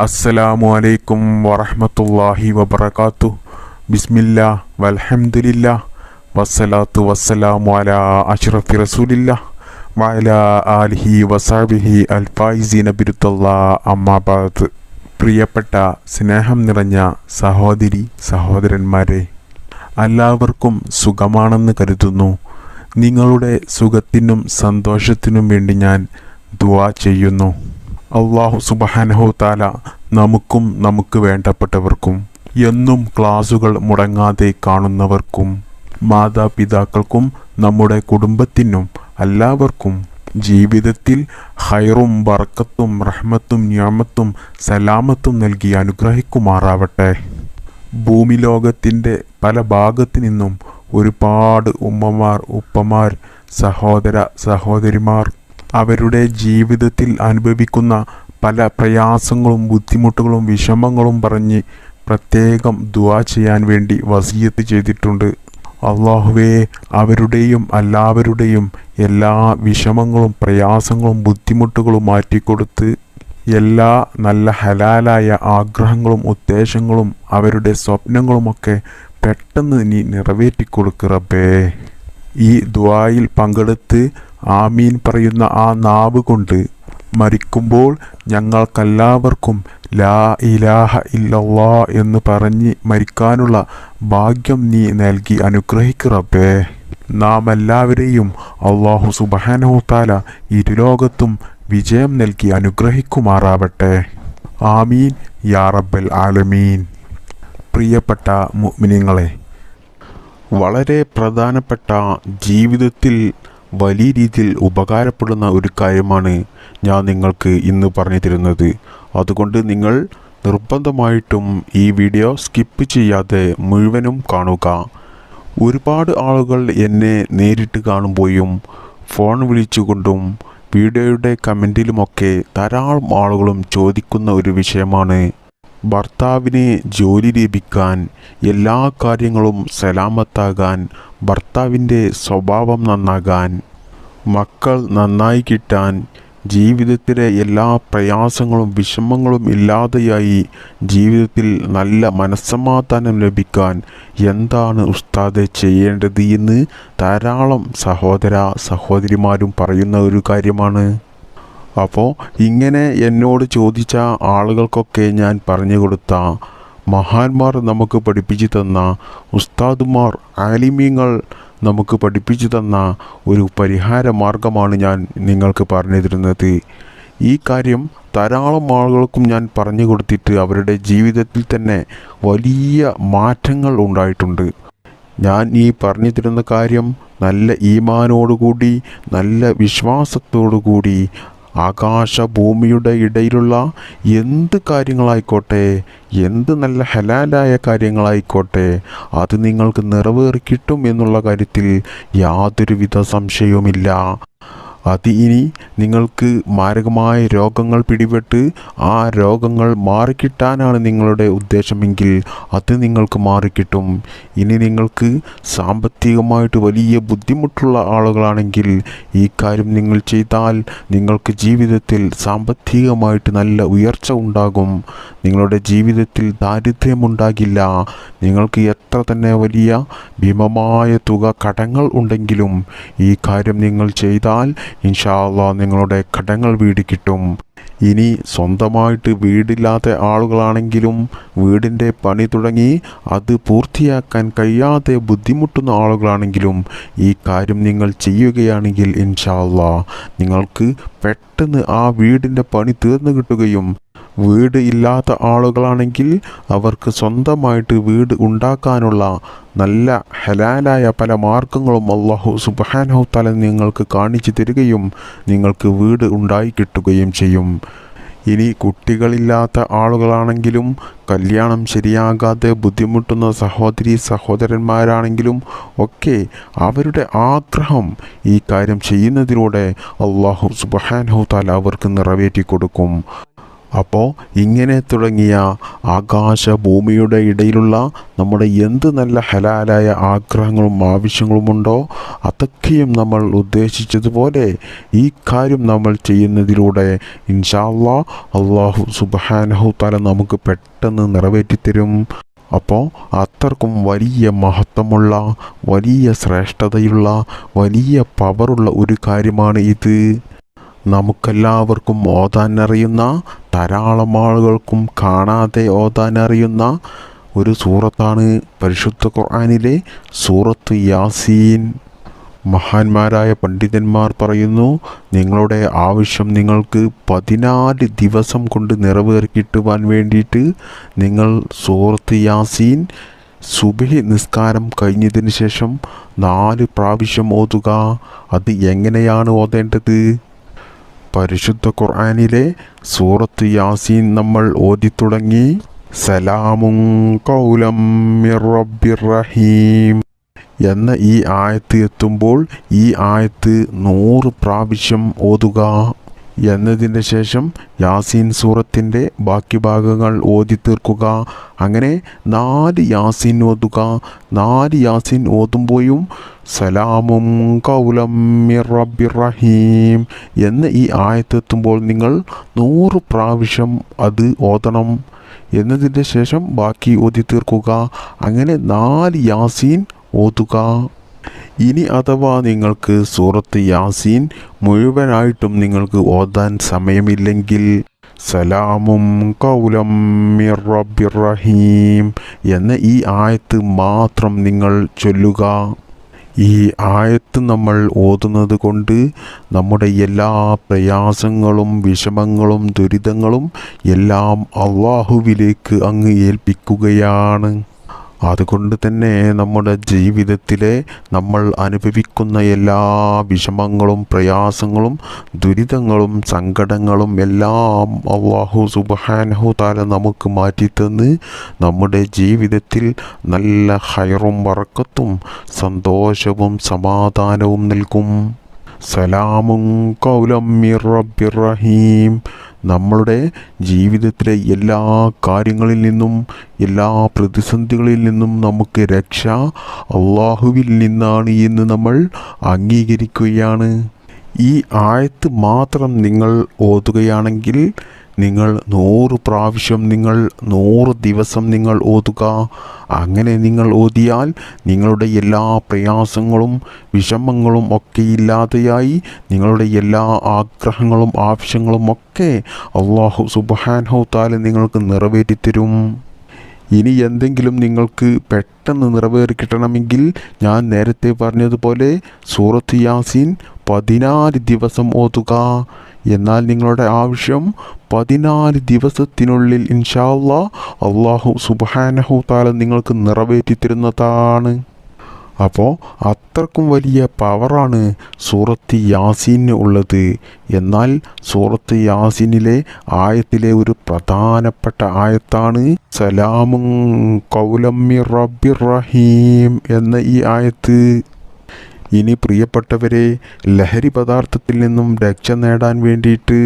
അസ്സലാമു അലൈക്കും വറഹ്മത്തുള്ളാഹി വബറകാത്തു. ബിസ്മില്ലാ വൽഹംദുലില്ലാ വസ്സലാത്തു വസ്സലാമു അല അഷ്റഫി റസൂലില്ല വഅലാ ആലിഹി വസാബിഹി അൽഫായിസീന ബിരുത്തല്ലാ അമ്മാബാദ് പ്രിയപ്പെട്ട സ്നേഹം നിറഞ്ഞ സഹോദരി സഹോദരന്മാരെ എല്ലാവർക്കും സുഖമാണെന്ന് കരുതുന്നു. നിങ്ങളുടെ സുഖത്തിനും സന്തോഷത്തിനും വേണ്ടി ഞാൻ ദുആ ചെയ്യുന്നു. അള്ളാഹു സുബഹാനഹു താല നമുക്കും നമുക്ക് വേണ്ടപ്പെട്ടവർക്കും എന്നും ക്ലാസുകൾ മുടങ്ങാതെ കാണുന്നവർക്കും മാതാപിതാക്കൾക്കും നമ്മുടെ കുടുംബത്തിനും എല്ലാവർക്കും ജീവിതത്തിൽ ഹൈറും ബർക്കത്തും റഹ്മത്തും ഞാമത്തും സലാമത്തും നൽകി അനുഗ്രഹിക്കുമാറാവട്ടെ. ഭൂമി ലോകത്തിന്റെ പല ഭാഗത്തു നിന്നും ഒരുപാട് ഉമ്മമാർ ഉപ്പമാർ സഹോദര സഹോദരിമാർ അവരുടെ ജീവിതത്തിൽ അനുഭവിക്കുന്ന പല പ്രയാസങ്ങളും ബുദ്ധിമുട്ടുകളും വിഷമങ്ങളും പറഞ്ഞ് പ്രത്യേകം ദുവാ ചെയ്യാൻ വേണ്ടി വസീയത്ത് ചെയ്തിട്ടുണ്ട്. അള്ളാഹുവേ അവരുടെയും എല്ലാവരുടെയും എല്ലാ വിഷമങ്ങളും പ്രയാസങ്ങളും ബുദ്ധിമുട്ടുകളും മാറ്റിക്കൊടുത്ത് എല്ലാ നല്ല ഹലാലായ ആഗ്രഹങ്ങളും ഉദ്ദേശങ്ങളും അവരുടെ സ്വപ്നങ്ങളുമൊക്കെ പെട്ടെന്ന് നീ നിറവേറ്റിക്കൊടുക്കുറപ്പേ ഈ ദ്വായിൽ പങ്കെടുത്ത് ആമീൻ പറയുന്ന ആ നാവ് കൊണ്ട് മരിക്കുമ്പോൾ ഞങ്ങൾക്കെല്ലാവർക്കും ലാ ഇലാഹ ഇല്ലല്ലാ എന്ന് പറഞ്ഞ് മരിക്കാനുള്ള ഭാഗ്യം നീ നൽകി അനുഗ്രഹിക്കുറപ്പേ നാം എല്ലാവരെയും അള്ളാഹു സുബഹാനഹു താല ഇരുലോകത്തും വിജയം നൽകി അനുഗ്രഹിക്കുമാറാവട്ടെ. ആമീൻ യാ റബ്ബൽ ആലമീൻ. പ്രിയപ്പെട്ട മുഅ്മിനീങ്ങളെ വളരെ പ്രധാനപ്പെട്ട ജീവിതത്തിൽ വലിയ രീതിയിൽ ഉപകാരപ്പെടുന്ന ഒരു കാര്യമാണ് ഞാൻ നിങ്ങൾക്ക് ഇന്ന് പറഞ്ഞു തരുന്നത്. അതുകൊണ്ട് നിങ്ങൾ നിർബന്ധമായിട്ടും ഈ വീഡിയോ സ്കിപ്പ് ചെയ്യാതെ മുഴുവനും കാണുക. ഒരുപാട് ആളുകൾ എന്നെ നേരിട്ട് കാണുമ്പോഴും ഫോൺ വിളിച്ചുകൊണ്ടും വീഡിയോയുടെ കമന്റിലുമൊക്കെ ധാരാളം ആളുകളും ചോദിക്കുന്ന ഒരു വിഷയമാണ് ഭർത്താവിന് ജോലി ലഭിക്കാൻ എല്ലാ കാര്യങ്ങളും സലാമത്താകാൻ ഭർത്താവിന്റെ സ്വഭാവം നന്നാകാൻ മക്കൾ നന്നായി കിട്ടാൻ ജീവിതത്തിലെ എല്ലാ പ്രയാസങ്ങളും വിഷമങ്ങളും ഇല്ലാതെയായി ജീവിതത്തിൽ നല്ല മനസ്സമാധാനം ലഭിക്കാൻ എന്താണ് ഉസ്താദ് ചെയ്യേണ്ടത് എന്ന് ധാരാളം സഹോദര സഹോദരിമാരും പറയുന്ന ഒരു കാര്യമാണ്. അപ്പോൾ ഇങ്ങനെ എന്നോട് ചോദിച്ച ആളുകൾക്കൊക്കെ ഞാൻ പറഞ്ഞു കൊടുത്ത മഹാന്മാർ നമുക്ക് പഠിപ്പിച്ചു തന്ന ഉസ്താദുമാർ ആലിമ്യങ്ങൾ നമുക്ക് പഠിപ്പിച്ചു തന്ന ഒരു പരിഹാര മാർഗമാണ് ഞാൻ നിങ്ങൾക്ക് പറഞ്ഞു തരുന്നത്. ഈ കാര്യം ധാരാളം ആളുകൾക്കും ഞാൻ പറഞ്ഞു കൊടുത്തിട്ട് അവരുടെ ജീവിതത്തിൽ തന്നെ വലിയ മാറ്റങ്ങൾ ഉണ്ടായിട്ടുണ്ട്. ഞാൻ ഈ പറഞ്ഞു തരുന്ന കാര്യം നല്ല ഈമാനോടുകൂടി നല്ല വിശ്വാസത്തോടുകൂടി ആകാശ ഭൂമിയുടെ ഇടയിലുള്ള എന്ത് കാര്യങ്ങളായിക്കോട്ടെ എന്ത് നല്ല ഹലാലായ കാര്യങ്ങളായിക്കോട്ടെ അത് നിങ്ങൾക്ക് നിറവേറി കിട്ടും എന്നുള്ള കാര്യത്തിൽ യാതൊരുവിധ സംശയവുമില്ല. അത് ഇനി നിങ്ങൾക്ക് മാരകമായ രോഗങ്ങൾ പിടിപെട്ട് ആ രോഗങ്ങൾ മാറിക്കിട്ടാനാണ് നിങ്ങളുടെ ഉദ്ദേശമെങ്കിൽ അത് നിങ്ങൾക്ക് മാറിക്കിട്ടും. ഇനി നിങ്ങൾക്ക് സാമ്പത്തികമായിട്ട് വലിയ ബുദ്ധിമുട്ടുള്ള ആളുകളാണെങ്കിൽ ഈ കാര്യം നിങ്ങൾ ചെയ്താൽ നിങ്ങൾക്ക് ജീവിതത്തിൽ സാമ്പത്തികമായിട്ട് നല്ല ഉയർച്ച ഉണ്ടാകും. നിങ്ങളുടെ ജീവിതത്തിൽ ദാരിദ്ര്യമുണ്ടാകില്ല. നിങ്ങൾക്ക് എത്ര തന്നെ വലിയ ഭീമമായ തുക കടങ്ങൾ ഉണ്ടെങ്കിലും ഈ കാര്യം നിങ്ങൾ ചെയ്താൽ ഇൻഷാല്ല നിങ്ങളുടെ കടങ്ങൾ വീട് കിട്ടും. ഇനി സ്വന്തമായിട്ട് വീടില്ലാത്ത ആളുകളാണെങ്കിലും വീടിന്റെ പണി തുടങ്ങി അത് പൂർത്തിയാക്കാൻ കഴിയാതെ ബുദ്ധിമുട്ടുന്ന ആളുകളാണെങ്കിലും ഈ കാര്യം നിങ്ങൾ ചെയ്യുകയാണെങ്കിൽ ഇൻഷാല്ല നിങ്ങൾക്ക് പെട്ടെന്ന് ആ വീടിന്റെ പണി തീർന്നു കിട്ടുകയും വീട് ഇല്ലാത്ത ആളുകളാണെങ്കിൽ അവർക്ക് സ്വന്തമായിട്ട് വീട് ഉണ്ടാക്കാനുള്ള നല്ല ഹലാലായ പല മാർഗങ്ങളും അള്ളാഹു സുബാനഹു തല നിങ്ങൾക്ക് കാണിച്ചു തരികയും നിങ്ങൾക്ക് വീട് ഉണ്ടായി കിട്ടുകയും ചെയ്യും. ഇനി കുട്ടികളില്ലാത്ത ആളുകളാണെങ്കിലും കല്യാണം ശരിയാകാതെ ബുദ്ധിമുട്ടുന്ന സഹോദരി സഹോദരന്മാരാണെങ്കിലും ഒക്കെ അവരുടെ ആഗ്രഹം ഈ കാര്യം ചെയ്യുന്നതിലൂടെ അള്ളാഹു സുബാനഹു താല അവർക്ക് നിറവേറ്റി കൊടുക്കും അപ്പോൾ ഇങ്ങനെ തുടങ്ങിയ ആകാശ ഭൂമിയുടെ ഇടയിലുള്ള നമ്മുടെ എന്ത് നല്ല ഹലാലായ ആഗ്രഹങ്ങളും ആവശ്യങ്ങളുമുണ്ടോ അതൊക്കെയും നമ്മൾ ഉദ്ദേശിച്ചതുപോലെ ഈ കാര്യം നമ്മൾ ചെയ്യുന്നതിലൂടെ ഇൻഷാല്ലാ അള്ളാഹു സുബാനഹു തല നമുക്ക് പെട്ടെന്ന് നിറവേറ്റിത്തരും അപ്പോൾ അത്രക്കും വലിയ മഹത്വമുള്ള വലിയ ശ്രേഷ്ഠതയുള്ള വലിയ പവറുള്ള ഒരു കാര്യമാണ് ഇത്. നമുക്കെല്ലാവർക്കും ഓതാൻ അറിയുന്ന ധാരാളം ആളുകൾക്കും കാണാതെ ഓതാൻ അറിയുന്ന ഒരു സൂറത്താണ് പരിശുദ്ധ ഖുർആാനിലെ സൂറത്ത് യാസീൻ. മഹാന്മാരായ പണ്ഡിതന്മാർ പറയുന്നു നിങ്ങളുടെ ആവശ്യം നിങ്ങൾക്ക് പതിനാല് ദിവസം കൊണ്ട് നിറവേറിക്കിട്ടുവാൻ വേണ്ടിയിട്ട് നിങ്ങൾ സൂറത്ത് യാസീൻ സുബഹി നിസ്കാരം കഴിഞ്ഞതിന് ശേഷം നാല് പ്രാവശ്യം ഓതുക. അത് എങ്ങനെയാണ് ഓതേണ്ടത്? പരിശുദ്ധ ഖുർആാനിലെ സൂറത്ത് യാസീൻ നമ്മൾ ഓതിത്തുടങ്ങി സലാമും കൗലം റഹീം എന്ന ഈ ആയത്ത് എത്തുമ്പോൾ ഈ ആയത്ത് നൂറ് പ്രാവശ്യം ഓതുക എന്നതിന് ശേഷം യാസീൻ സൂറത്തിന്റെ ബാക്കി ഭാഗങ്ങൾ ഓതി തീർക്കുക. അങ്ങനെ നാല് യാസീൻ ഓതുക. നാല് യാസീൻ ഓതുമ്പോഴും സലാമും കൗലം റഹീം എന്ന ഈ ആയത്തെത്തുമ്പോൾ നിങ്ങൾ നൂറ് പ്രാവശ്യം അത് ഓതണം. എന്നതിന്റെ ശേഷം ബാക്കി ഓതി തീർക്കുക. അങ്ങനെ നാല് യാസീൻ ഓതുക. ഇനി അഥവാ നിങ്ങൾക്ക് സൂറത്ത് യാസീൻ മുഴുവനായിട്ടും നിങ്ങൾക്ക് ഓതാൻ സമയമില്ലെങ്കിൽ സലാമും കൗലം റഹീം എന്ന ഈ ആയത്ത് മാത്രം നിങ്ങൾ ചൊല്ലുക. ഈ ആയത്ത് നമ്മൾ ഓതുന്നത് കൊണ്ട് നമ്മുടെ എല്ലാ പ്രയാസങ്ങളും വിഷമങ്ങളും ദുരിതങ്ങളും എല്ലാം അള്ളാഹുവിലേക്ക് അങ്ങ് ഏൽപ്പിക്കുകയാണ്. അതുകൊണ്ട് തന്നെ നമ്മുടെ ജീവിതത്തിലെ നമ്മൾ അനുഭവിക്കുന്ന എല്ലാ വിഷമങ്ങളും പ്രയാസങ്ങളും ദുരിതങ്ങളും സങ്കടങ്ങളും എല്ലാം അള്ളാഹു സുബാനഹു താല നമുക്ക് മാറ്റിത്തന്ന് നമ്മുടെ ജീവിതത്തിൽ നല്ല ഹയറും വറക്കത്തും സന്തോഷവും സമാധാനവും നൽകും. സലാമും കൗലം റബ്ബിർ നമ്മളുടെ ജീവിതത്തിലെ എല്ലാ കാര്യങ്ങളിൽ നിന്നും എല്ലാ പ്രതിസന്ധികളിൽ നിന്നും നമുക്ക് രക്ഷ അള്ളാഹുവിൽ നിന്നാണ് എന്ന് നമ്മൾ അംഗീകരിക്കുകയാണ്. ഈ ആയത്ത് മാത്രം നിങ്ങൾ ഓതുകയാണെങ്കിൽ നിങ്ങൾ നൂറ് പ്രാവശ്യം നിങ്ങൾ നൂറ് ദിവസം നിങ്ങൾ ഓതുക. അങ്ങനെ നിങ്ങൾ ഓതിയാൽ നിങ്ങളുടെ എല്ലാ പ്രയാസങ്ങളും വിഷമങ്ങളും ഒക്കെ ഇല്ലാതെയായി നിങ്ങളുടെ എല്ലാ ആഗ്രഹങ്ങളും ആവശ്യങ്ങളും ഒക്കെ അള്ളാഹു സുബാൻഹു താല നിങ്ങൾക്ക് നിറവേറ്റിത്തരും ഇനി എന്തെങ്കിലും നിങ്ങൾക്ക് പെട്ടെന്ന് നിറവേറി കിട്ടണമെങ്കിൽ ഞാൻ നേരത്തെ പറഞ്ഞതുപോലെ സൂറത്ത് യാസീൻ പതിനാല് ദിവസം ഓതുക. എന്നാൽ നിങ്ങളുടെ ആവശ്യം പതിനാല് ദിവസത്തിനുള്ളിൽ ഇൻഷാല്ല അള്ളാഹു സുബാനഹു താല നിങ്ങൾക്ക് നിറവേറ്റി തരുന്നതാണ്. അപ്പോൾ അത്രക്കും വലിയ പവറാണ് സൂറത്ത് യാസീന് ഉള്ളത്. എന്നാൽ സൂറത്ത് യാസീനിലെ ആയത്തിലെ ഒരു പ്രധാനപ്പെട്ട ആയത്താണ് സലാമും കൗലമ്മി റബ്ബി റഹീം എന്ന ഈ ആയത്ത്. ഇനി പ്രിയപ്പെട്ടവരെ ലഹരി പദാർത്ഥത്തിൽ നിന്നും രക്ഷ നേടാൻ വേണ്ടിയിട്ട്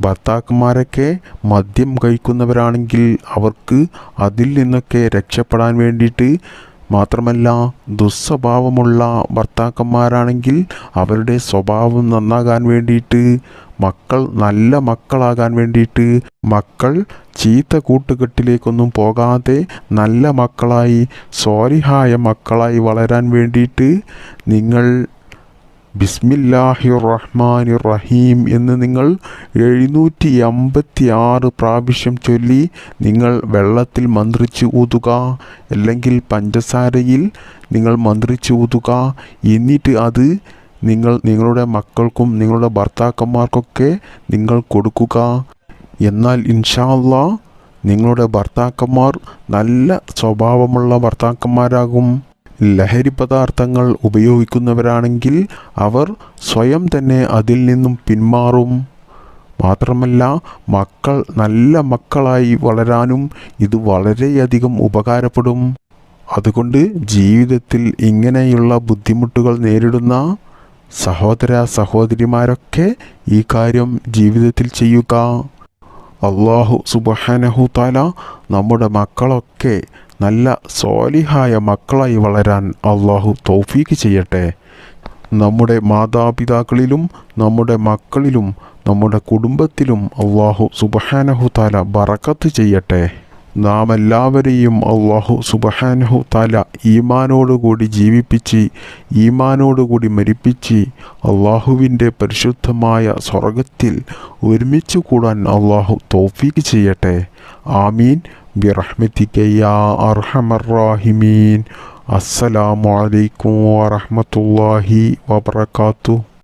ഭർത്താക്കന്മാരൊക്കെ മദ്യം കഴിക്കുന്നവരാണെങ്കിൽ അവർക്ക് അതിൽ നിന്നൊക്കെ രക്ഷപ്പെടാൻ വേണ്ടിയിട്ട് മാത്രമല്ല ദുസ്വഭാവമുള്ള ഭർത്താക്കന്മാരാണെങ്കിൽ അവരുടെ സ്വഭാവം നന്നാകാൻ വേണ്ടിയിട്ട് മക്കൾ നല്ല മക്കളാകാൻ വേണ്ടിയിട്ട് മക്കൾ ചീത്ത കൂട്ടുകെട്ടിലേക്കൊന്നും പോകാതെ നല്ല മക്കളായി സ്വാരിഹായ മക്കളായി വളരാൻ വേണ്ടിയിട്ട് നിങ്ങൾ ബിസ്മില്ലാഹി റഹ്മാൻ റഹീം എന്ന് നിങ്ങൾ എഴുന്നൂറ്റി അമ്പത്തി ആറ് പ്രാവശ്യം ചൊല്ലി നിങ്ങൾ വെള്ളത്തിൽ മന്ത്രിച്ച് ഊതുക അല്ലെങ്കിൽ പഞ്ചസാരയിൽ നിങ്ങൾ മന്ത്രിച്ച് ഊതുക. എന്നിട്ട് അത് നിങ്ങൾ നിങ്ങളുടെ മക്കൾക്കും നിങ്ങളുടെ ഭർത്താക്കന്മാർക്കൊക്കെ നിങ്ങൾ കൊടുക്കുക. എന്നാൽ ഇൻഷാല്ല നിങ്ങളുടെ ഭർത്താക്കന്മാർ നല്ല സ്വഭാവമുള്ള ഭർത്താക്കന്മാരാകും. ലഹരി പദാർത്ഥങ്ങൾ ഉപയോഗിക്കുന്നവരാണെങ്കിൽ അവർ സ്വയം തന്നെ അതിൽ നിന്നും പിന്മാറും. മാത്രമല്ല മക്കൾ നല്ല മക്കളായി വളരാനും ഇത് വളരെയധികം ഉപകാരപ്പെടും. അതുകൊണ്ട് ജീവിതത്തിൽ ഇങ്ങനെയുള്ള ബുദ്ധിമുട്ടുകൾ നേരിടുന്ന സഹോദര സഹോദരിമാരൊക്കെ ഈ കാര്യം ജീവിതത്തിൽ ചെയ്യുക. അള്ളാഹു സുബഹാനഹു താല നമ്മുടെ മക്കളൊക്കെ നല്ല സ്വാലിഹായ മക്കളായി വളരാൻ അള്ളാഹു തൗഫീക്ക് ചെയ്യട്ടെ. നമ്മുടെ മാതാപിതാക്കളിലും നമ്മുടെ മക്കളിലും നമ്മുടെ കുടുംബത്തിലും അള്ളാഹു സുബഹാനഹു താല ബറക്കത്ത് ചെയ്യട്ടെ. നാം എല്ലാവരെയും അള്ളാഹു സുബഹാനഹു താല ഈമാനോടുകൂടി ജീവിപ്പിച്ച് ഈമാനോടുകൂടി മരിപ്പിച്ച് അള്ളാഹുവിന്റെ പരിശുദ്ധമായ സ്വർഗത്തിൽ ഒരുമിച്ച് കൂടാൻ അള്ളാഹു തോഫീക്ക് ചെയ്യട്ടെ. ആമീൻ. ബിറഹ്മത്തിക്ക യാ അർഹമർ അസ്സലാമു അലൈക്കും വറഹ്മത്തുള്ളാഹി വബറകാതുഹു.